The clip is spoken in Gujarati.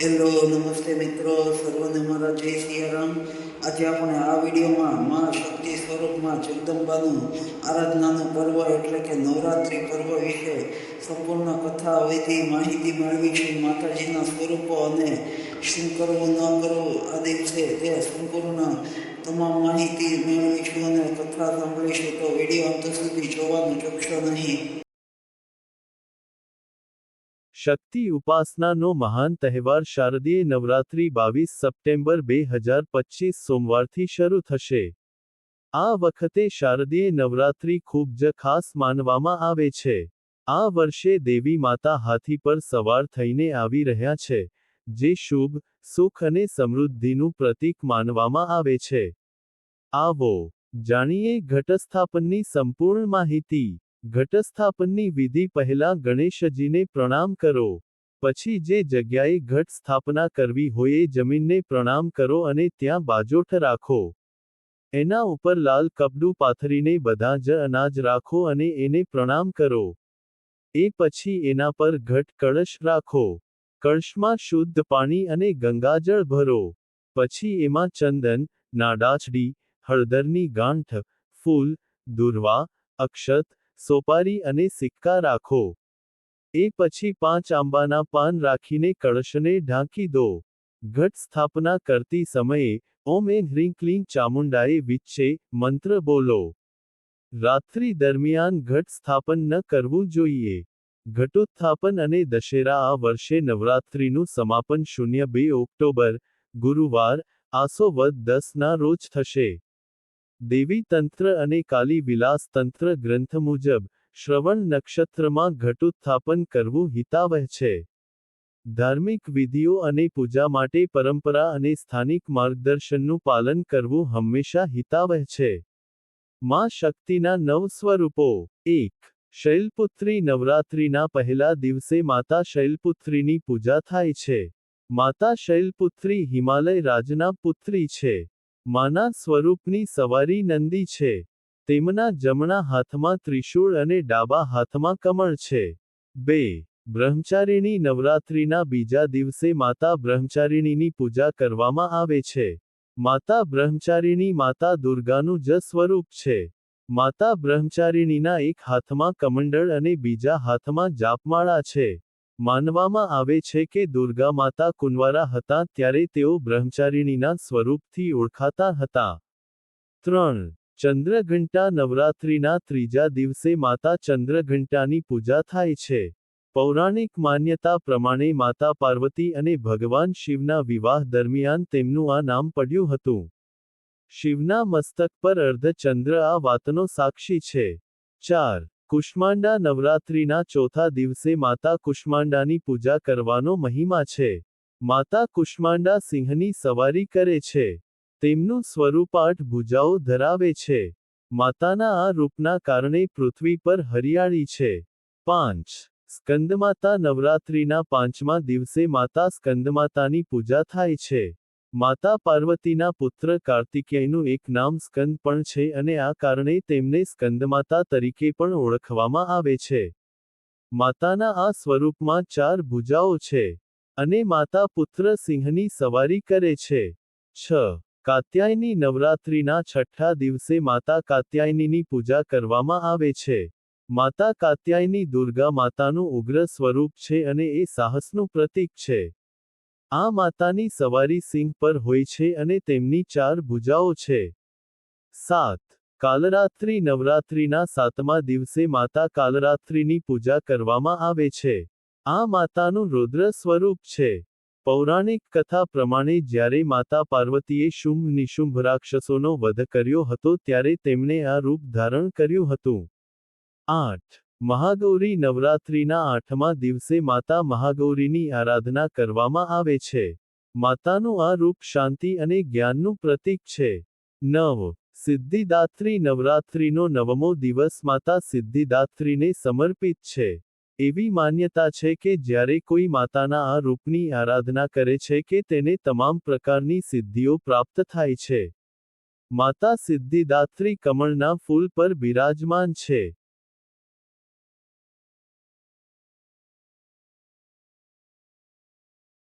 હેલો નમસ્તે મિત્રો. સર્વને મારા જય સિયારામ. આજે આપણે આ વિડીયોમાં મા શક્તિ સ્વરૂપમાં જગદંબાનું આરાધનાનું પર્વ એટલે કે નવરાત્રિ પર્વ વિશે સંપૂર્ણ કથા વિધિ માહિતી મેળવીશું માતાજીના સ્વરૂપો અને શું કરવું, ન કરવું, આ દિવસે તે સંપૂર્ણ તમામ માહિતી મેળવીશું અને કથા સાંભળીશું તો વીડિયો અંત સુધી જોવાનું ચૂકશો નહીં. શક્તિ ઉપાસનાનો મહાન તહેવાર શારદીય નવરાત્રિ બાવીસ સપ્ટેમ્બર બે હજાર પચીસ સોમવારથી શરૂ થશે. આ વખતે શારદીય નવરાત્રિ ખૂબ જ ખાસ માનવામાં આવે છે. આ વર્ષે દેવી માતા હાથી પર સવાર થઈને આવી રહ્યા છે, જે શુભ, સુખ અને સમૃદ્ધિનું પ્રતીક માનવામાં આવે છે. આવો, જાણીએ ઘટસ્થાપનની સંપૂર્ણ માહિતી. ઘટસ્થાપનની વિધિ પહેલા ગણેશજીને પ્રણામ કરો. પછી જે જગ્યાએ ઘટ સ્થાપના કરવી હોય એ જમીનને પ્રણામ કરો અને ત્યાં બાજોઠ રાખો. એના ઉપર લાલ કપડું પાથરીને બધા જ અનાજ રાખો અને એને પ્રણામ કરો. એ પછી એના પર ઘટ કળશ રાખો. કળશમાં શુદ્ધ પાણી અને ગંગાજળ ભરો. પછી એમાં ચંદન નાડાચડી હળદરની ગાંઠ, ફૂલ, દુર્વા, અક્ષત સોપારી અને સિક્કા રાખો. એ પછી પાંચ આંબાના પાન રાખીને કળશને ઢાંકી દો. ઘટ સ્થાપના કરતી સમયે ઓમ એ હ્રીં ક્લીં ચામુંડાએ વિચ્છે મંત્ર બોલો. રાત્રિ દરમિયાન ઘટ સ્થાપન ન કરવું જોઈએ. ઘટોત્થાપન અને દશેરા આ વર્ષે નવરાત્રિનું સમાપન શૂન્ય બે ઓક્ટોબર, ગુરુવાર, આસો વદ દસના રોજ થશે. દેવી તંત્ર અને કાલી વિલાસ તંત્ર ગ્રંથ મુજબ શ્રવણ નક્ષત્રમાં ઘટોત્થાપન કરવું હિતાવહ છે. ધાર્મિક વિધિઓ અને પૂજા માટે પરંપરા અને સ્થાનિક માર્ગદર્શનનું પાલન કરવું હંમેશા હિતાવહ છે. માં શક્તિના નવ સ્વરૂપો. એક, શૈલપુત્રી નવરાત્રિના પહેલા દિવસે માતા શૈલપુત્રીની પૂજા થાય છે. માતા શૈલપુત્રી હિમાલય રાજના પુત્રી છે. માના સ્વરૂપની સવારી નંદી છે. તેમના જમણા હાથમાં ત્રિશૂળ અને ડાબા હાથમાં કમળ છે. બે. બ્રહ્મચારિણી નવરાત્રિના બીજા દિવસે માતા બ્રહ્મચારિણીની પૂજા કરવામાં આવે છે. માતા બ્રહ્મચારિણી માતા દુર્ગાનું જ સ્વરૂપ છે. માતા બ્રહ્મચારિણીના એક હાથમાં કમંડળ અને બીજા હાથમાં જાપમાળા છે. માનવામાં આવે છે કે દુર્ગા માતા કુંવારા હતા ત્યારે તેઓ બ્રહ્મચારિણીના સ્વરૂપથી ઓળખાતા હતા. ત્રણ. ચંદ્રઘંટા નવરાત્રિના ત્રીજા દિવસે માતા ચંદ્રઘંટાની પૂજા થાય છે. પૌરાણિક માન્યતા પ્રમાણે માતા પાર્વતી અને ભગવાન શિવના વિવાહ દરમિયાન તેમનું આ નામ પડ્યું હતું. શિવના મસ્તક પર અર્ધચંદ્ર આ વાતનો સાક્ષી છે. ચાર. કુષ્માંડા નવરાત્રિના ચોથા દિવસે માતા કુષ્માંડાની પૂજા કરવાનો મહિમા છે. માતા કુષ્માંડા સિંહની સવારી કરે છે. તેમનું સ્વરૂપ આઠ ભુજાઓ ધરાવે છે. માતાના આ રૂપના કારણે પૃથ્વી પર હરિયાળી છે. પાંચ. સ્કંદમાતા નવરાત્રિના પાંચમા દિવસે માતા સ્કંદમાતાની પૂજા થાય છે. માતા પાર્વતીના પુત્ર કાર્તિકેયનું એક નામ સ્કંદ પણ છે અને આ કારણે તેમને સ્કંદમાતા તરીકે પણ ઓળખવામાં આવે છે. માતાના આ સ્વરૂપમાં ચાર ભુજાઓ છે અને માતા પુત્ર સિંહની સવારી કરે છે. છ. કાત્યાયની નવરાત્રિના છઠ્ઠા દિવસે માતા કાત્યાયનીની પૂજા કરવામાં આવે છે. માતા કાત્યાયની દુર્ગા માતાનું ઉગ્ર સ્વરૂપ છે અને એ સાહસનું પ્રતીક છે. આ માતાની સવારી સિંહ પર હોય છે અને તેમની ચાર ભુજાઓ છે. સાત. કાલરાત્રિ નવરાત્રિના સાતમા દિવસે માતા કાલરાત્રિની પૂજા કરવામાં આવે છે. આ માતાનું રુદ્ર સ્વરૂપ છે. પૌરાણિક કથા પ્રમાણે જ્યારે માતા પાર્વતીએ શુંભ નિશુંભ રાક્ષસોનો વધ કર્યો હતો ત્યારે તેમણે આ રૂપ ધારણ કર્યું હતું. આઠ. મહાગૌરી નવરાત્રિના આઠમા દિવસે માતા મહાગૌરીની આરાધના કરવામાં આવે છે. માતાનું આ રૂપ શાંતિ અને જ્ઞાનનું પ્રતીક છે. નવ. સિદ્ધિદાત્રી નવરાત્રિનો નવમો દિવસ માતા સિદ્ધિદાત્રીને સમર્પિત છે. એવી માન્યતા છે કે જ્યારે કોઈ માતાના આ રૂપની આરાધના કરે છે કે તેને તમામ પ્રકારની સિદ્ધિઓ પ્રાપ્ત થાય છે. માતા સિદ્ધિદાત્રી કમળના ફૂલ પર બિરાજમાન છે.